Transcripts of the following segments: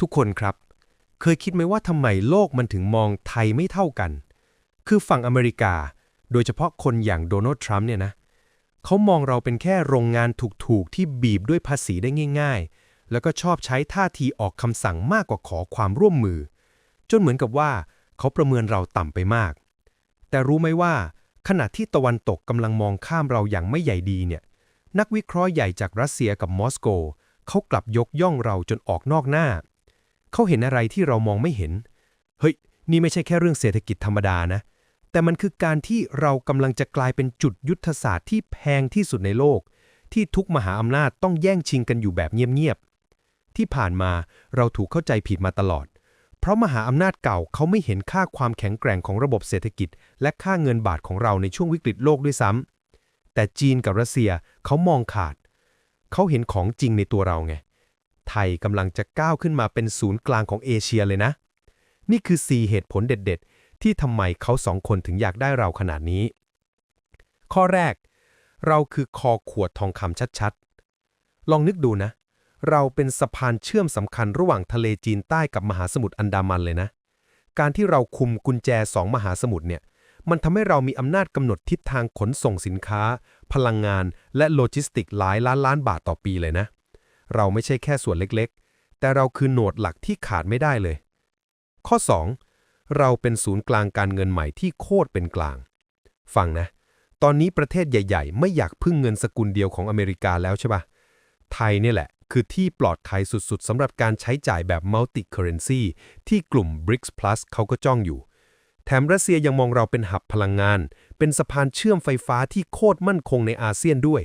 ทุกคนครับ เคยคิดไหมว่าทำไมโลกมันถึงมองไทยไม่เท่ากัน คือฝั่งอเมริกา โดยเฉพาะคนอย่างโดนัลด์ทรัมป์เนี่ยนะเขามองเราเป็นแค่โรงงานถูกๆ ที่บีบด้วยภาษีได้ง่าย ๆ แล้วก็ชอบใช้ท่าทีออกคำสั่งมากกว่าขอความร่วมมือ จนเหมือนกับว่าเขาประเมินเราต่ำไปมาก แต่รู้ไหมว่า ขณะที่ตะวันตกกำลังมองข้ามเราอย่างไม่ใหญ่ดีเนี่ย นักวิเคราะห์ใหญ่จากรัสเซียกับมอสโกเขากลับยกย่องเราจนออกนอกหน้า เขาเห็นอะไรที่เรามองไม่เห็น เฮ้ย นี่ไม่ใช่แค่เรื่องเศรษฐกิจธรรมดานะ แต่มันคือการที่เรากำลังจะกลายเป็นจุดยุทธศาสตร์ที่แพงที่สุดในโลก ที่ทุกมหาอำนาจต้องแย่งชิงกันอยู่แบบเงียบๆ ที่ผ่านมาเราถูกเข้าใจผิดมาตลอด เพราะมหาอำนาจเก่าเขาไม่เห็นค่าความแข็งแกร่งของระบบเศรษฐกิจ และค่าเงินบาทของเราในช่วงวิกฤตโลกด้วยซ้ำแต่จีนกับรัสเซียเขามองขาด เขาเห็นของจริงในตัวเราไง ไทยกำลังจะก้าวขึ้นมาเป็นศูนย์กลางของเอเชียเลยนะ นี่คือ 4 เหตุผลเด็ด ๆ ที่ทำไมเขาสองคนถึงอยากได้เราขนาดนี้ ข้อแรก เราคือคอขวดทองคำชัดๆ ลองนึกดูนะ เราเป็นสะพานเชื่อมสำคัญระหว่างทะเลจีนใต้กับมหาสมุทรอันดามันเลยนะ การที่เราคุมกุญแจสองมหาสมุทรเนี่ยมันทำให้เรามีอำนาจกำหนดทิศทางขนส่งสินค้า พลังงาน และโลจิสติกหลายล้านล้านบาทต่อปีเลยนะ เราไม่ใช่แค่ส่วนเล็กๆ แต่เราคือโหนดหลักที่ขาดไม่ได้เลย ข้อ 2. เราเป็นศูนย์กลางการเงินใหม่ที่โคตรเป็นกลาง ฟังนะ ตอนนี้ประเทศใหญ่ ๆ ไม่อยากพึ่งเงินสกุลเดียวของอเมริกาแล้วใช่ปะไทยนี่แหละ คือที่ปลอดภัยสุดๆสำหรับการใช้จ่ายแบบ multi currency ที่กลุ่ม BRICS Plus เขาก็จ้องอยู่ แถมรัสเซียยังมองเราเป็นหับพลังงาน เป็นสะพานเชื่อมไฟฟ้าที่โคตรมั่นคงในอาเซียนด้วย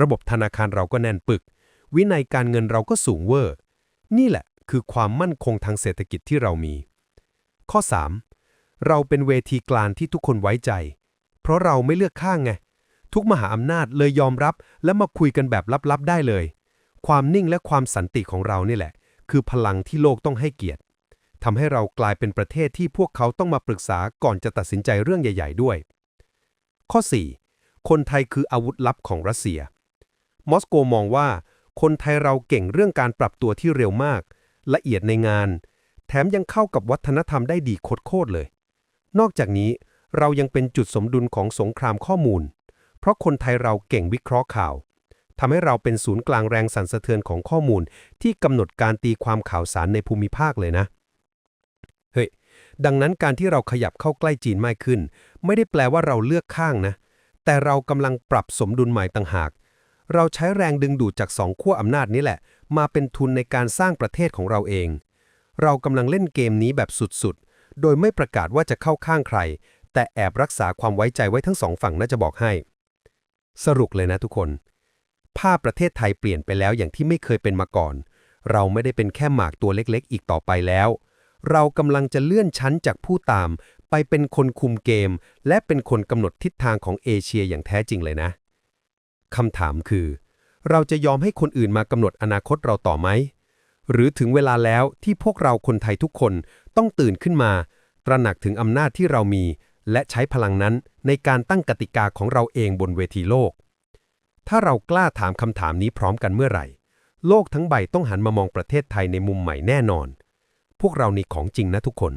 ระบบธนาคารเราก็แน่นปึก วินัยการเงินเราก็สูงเวอร์ นี่แหละคือความมั่นคงทางเศรษฐกิจที่เรามี ข้อ 3. เราเป็นเวทีกลางที่ทุกคนไว้ใจ เพราะเราไม่เลือกข้างไง ทุกมหาอำนาจเลยยอมรับและมาคุยกันแบบลับๆได้เลย ความนิ่งและความสันติของเรานี่แหละ คือพลังที่โลกต้องให้เกียรติทำให้เรากลายเป็นประเทศที่พวกเขาต้องมาปรึกษาก่อนจะตัดสินใจเรื่องใหญ่ ๆ ด้วย ข้อ 4. คนไทยคืออาวุธลับของรัสเซีย มอสโกมองว่า คนไทยเราเก่งเรื่องการปรับตัวที่เร็วมาก ละเอียดในงาน แถมยังเข้ากับวัฒนธรรมได้ดีโคตรเลย นอกจากนี้เรายังเป็นจุดสมดุลของสงครามข้อมูล เพราะคนไทยเราเก่งวิเคราะห์ข่าวทำให้เราเป็นศูนย์กลางแรงสั่นสะเทือนของข้อมูล ที่กำหนดการตีความข่าวสารในภูมิภาคเลยนะ เฮ้ย ดังนั้นการที่เราขยับเข้าใกล้จีนมากขึ้น ไม่ได้แปลว่าเราเลือกข้างนะ แต่เรากำลังปรับสมดุลใหม่ต่างหาก เราใช้แรงดึงดูดจากสองขั้วอำนาจนี้แหละ มาเป็นทุนในการสร้างประเทศของเราเอง เรากำลังเล่นเกมนี้แบบสุดๆ โดยไม่ประกาศว่าจะเข้าข้างใคร แต่แอบรักษาความไว้ใจไว้ทั้งสองฝั่งน่าจะบอกให้ สรุปเลยนะทุกคน ภาพประเทศไทยเปลี่ยนไปแล้วอย่างที่ไม่เคยเป็นมาก่อน เราไม่ได้เป็นแค่หมากตัวเล็กๆ อีกต่อไปแล้ว เรากำลังจะเลื่อนชั้นจากผู้ตาม ไปเป็นคนคุมเกม และเป็นคนกำหนดทิศทางของเอเชียอย่างแท้จริงเลยนะ คำถามคือ เราจะยอมให้คนอื่นมากำหนดอนาคตเราต่อไหม หรือถึงเวลาแล้วที่พวกเราคนไทยทุกคนต้องตื่นขึ้นมา ตระหนักถึงอำนาจที่เรามี และใช้พลังนั้นในการตั้งกติกาของเราเองบนเวทีโลก ถ้าเรากล้าถามคำถามนี้พร้อมกันเมื่อไหร่ โลกทั้งใบต้องหันมามองประเทศไทยในมุมใหม่แน่นอน พวกเรานี่ของจริงนะทุกคน